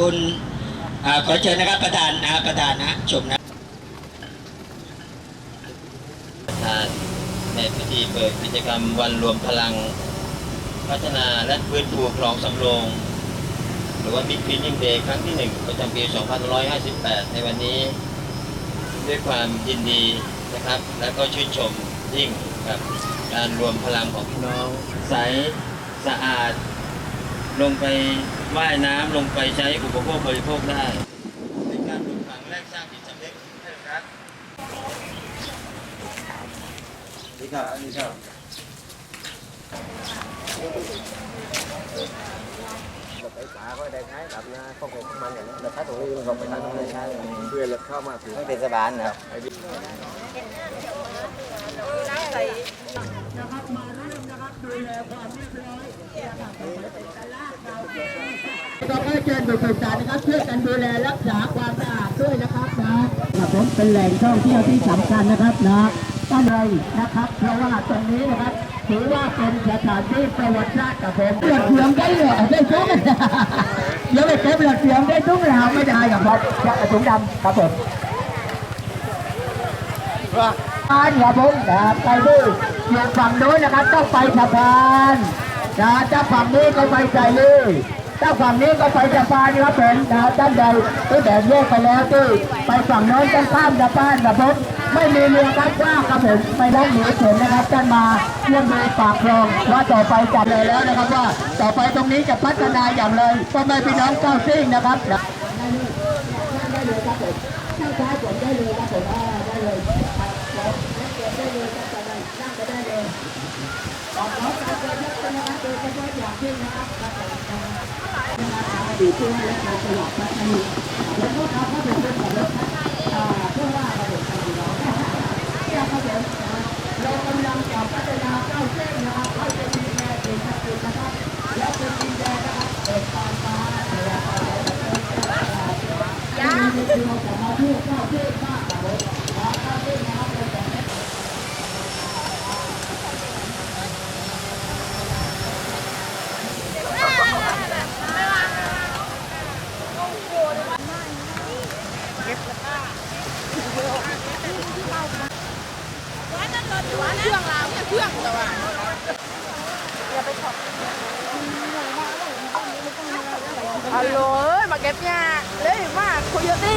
คุณอขอเชิญนะครับประธานนะประธานนะชมนะประธานในพิธีเปิดกิจกรรมวันรวมพลัง พัฒนาและฟื้นฟูคลองสำโรง หรือว่าบิ๊กคลีนิ่งเดย์ครั้งที่ 1 ประจำปี 2558 ในวันนี้ ด้วยความยินดีนะครับ และก็ชื่นชมยิ่งกับการรวมพลังของพี่น้อง ใสสะอาดลงไป ว่ายน้ำลงไปใช้อุปโภคบริโภคได้เป็นการปลูกฝังแรกสร้างจิตสำนึกให้รักนี่ครับอันนี้ครับไปสาก็ได้ใช้แบบนะข้องของมันอย่างนี้เราใช้ตรงนี้เราไปทางตรงนี้ใช้เพื่อเราเข้ามาถึงเทศบาลนะครับก็ให้เชิญบุคคลสารนะครับช่วยกันดูแลรักษาความสะอาดด้วยนะครับนะครับผมเป็นแหล่งท่องเที่ยวที่สำคัญนะครับนะตั้งใจนะครับเพราะว่าตรงนี้นะครับถือว่าเป็นสถานที่ประวัติศาสตร์กับผมเลือดเสียงได้เลยได้ทุกเดี๋ยวไปเก็บเลือดเสียงได้ทุกราวไม่ได้กับผมจะถุงดำครับผมบ้านครับผมนะไปดูอยู่ฝั่งโน้นนะครับต้องไปสะพานนะฝั่งนี้ก็ไปใจเลย ถ้าฝั่งนี้ก็ไปสะพานครับผมนะด้านใดก็แบ่งแยกไปแล้วที่ไปฝั่งโน้นต้องข้ามสะพานครับผมไม่มีเรือครับว่าครับผมไม่ได้หนีเข็นนะครับท่านมาเยี่ยมดูปากคลองว่าต่อไปจัดเลยแล้วนะครับว่าต่อไปตรงนี้จะพัฒนาอย่างไรพ่อแม่พี่น้องเก้าซิ่งนะครับได้เลยครับผมข้าซ้ายผมได้เลยครับผมได้เลยครับผมแล้วเก็ได้เลยครับอนนี้นั่งไปได้เลยออกรถการเดินรถนะครับโดยเฉพาะอย่างยิ่งนะครับ ดีขึ้นและการตลาดพัฒนาแล้วก็เขาก็จะเป็นเรื่องของรถอ่าเพื่อว่าระบบการร้องเนี่ยครับผมเรากำลังจะพัฒนาเก้าเส้นนะครับให้เป็นดินแดนเป็นชัดเจนนะครับแล้วเป็นดินแดนนะครับเปิดตามฟ้าเปิดตามฟ้าเปิดตาฟ้ามีเดียวของมาเพูดเก้าเส้นมากครับผมขอเก้าเส้นนะครับเป็นแบบนี้ ฮัลโหลเอ้ยมาเก็บยาเลยมาคุยเยอะดิ